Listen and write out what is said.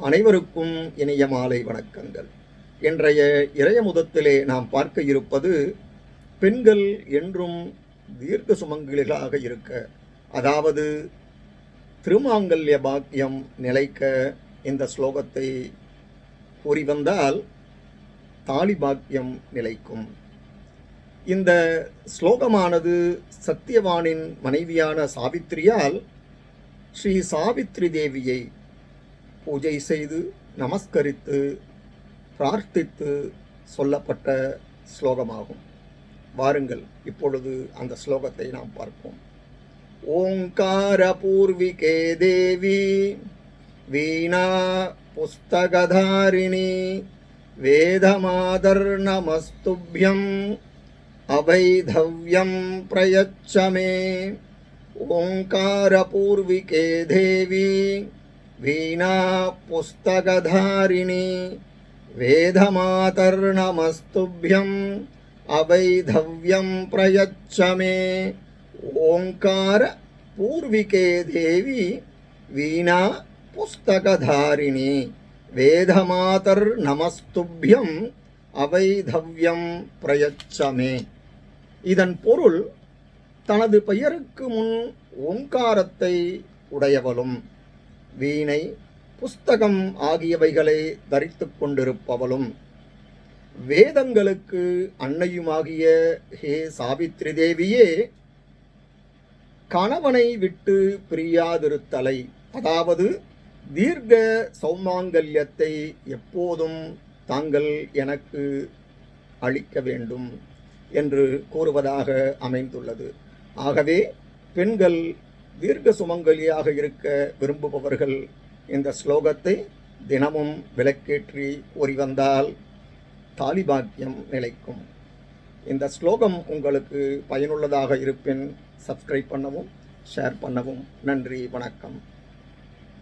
அனைவருக்கும் இனிய மாலை வணக்கங்கள். இன்றைய இறையமுதத்திலே நாம் பார்க்க இருப்பது பெண்கள் என்றும் தீர்க்க சுமங்கலிகளாக இருக்க அதாவது திருமாங்கல்ய பாக்கியம் நிலைக்க இந்த ஸ்லோகத்தை கூறி வந்தால் தாலி பாக்கியம் நிலைக்கும். இந்த ஸ்லோகமானது சத்தியவானின் மனைவியான சாவித்திரியால் ஸ்ரீ சாவித்ரி தேவியை பூஜை செய்து நமஸ்கரித்து பிரார்த்தித்து சொல்லப்பட்ட ஸ்லோகமாகும். வாருங்கள் இப்பொழுது அந்த ஸ்லோகத்தை நாம் பார்ப்போம். ஓங்கார பூர்விகே தேவி வீணா புஸ்தகதாரிணி வேதமாதர் நமஸ்துபியம் अवैधव्यं பிரயச்சமே मे ओङ्कारपूर्विके देवी వీణాపుస్తకధారిణి వేదమాతర్నమస్తుభ్యम् అవైధవ్యం ప్రయచ్చ మే ఓంకార పూర్వికే దేవి వీణా పుస్తకధారిణి வேதமாதர்நமஸ்துபியம் அவைதவ்யம் பிரயச்சமே இதன் பொருள் தனது பெயருக்கு முன் ஓங்காரத்தை உடையவளும் வீணை புஸ்தகம் ஆகியவைகளை தரித்து கொண்டிருப்பவளும். வேதங்களுக்கு அன்னையுமாகிய ஹே சாவித்ரி தேவியே கணவனை விட்டு பிரியாதிருத்தலை. அதாவது தீர்க்க சௌமாங்கல்யத்தை எப்போதும் தாங்கள் எனக்கு அளிக்க வேண்டும் என்று கூறுவதாக அமைந்துள்ளது. ஆகவே பெண்கள் தீர்க்க சுமங்கலியாக இருக்க விரும்புபவர்கள் இந்த ஸ்லோகத்தை தினமும் விளக்கேற்றி கூறி வந்தால் தாலிபாக்கியம் நிலைக்கும். இந்த ஸ்லோகம் உங்களுக்கு பயனுள்ளதாக இருப்பின் சப்ஸ்கிரைப் பண்ணவும் ஷேர் பண்ணவும். நன்றி வணக்கம்.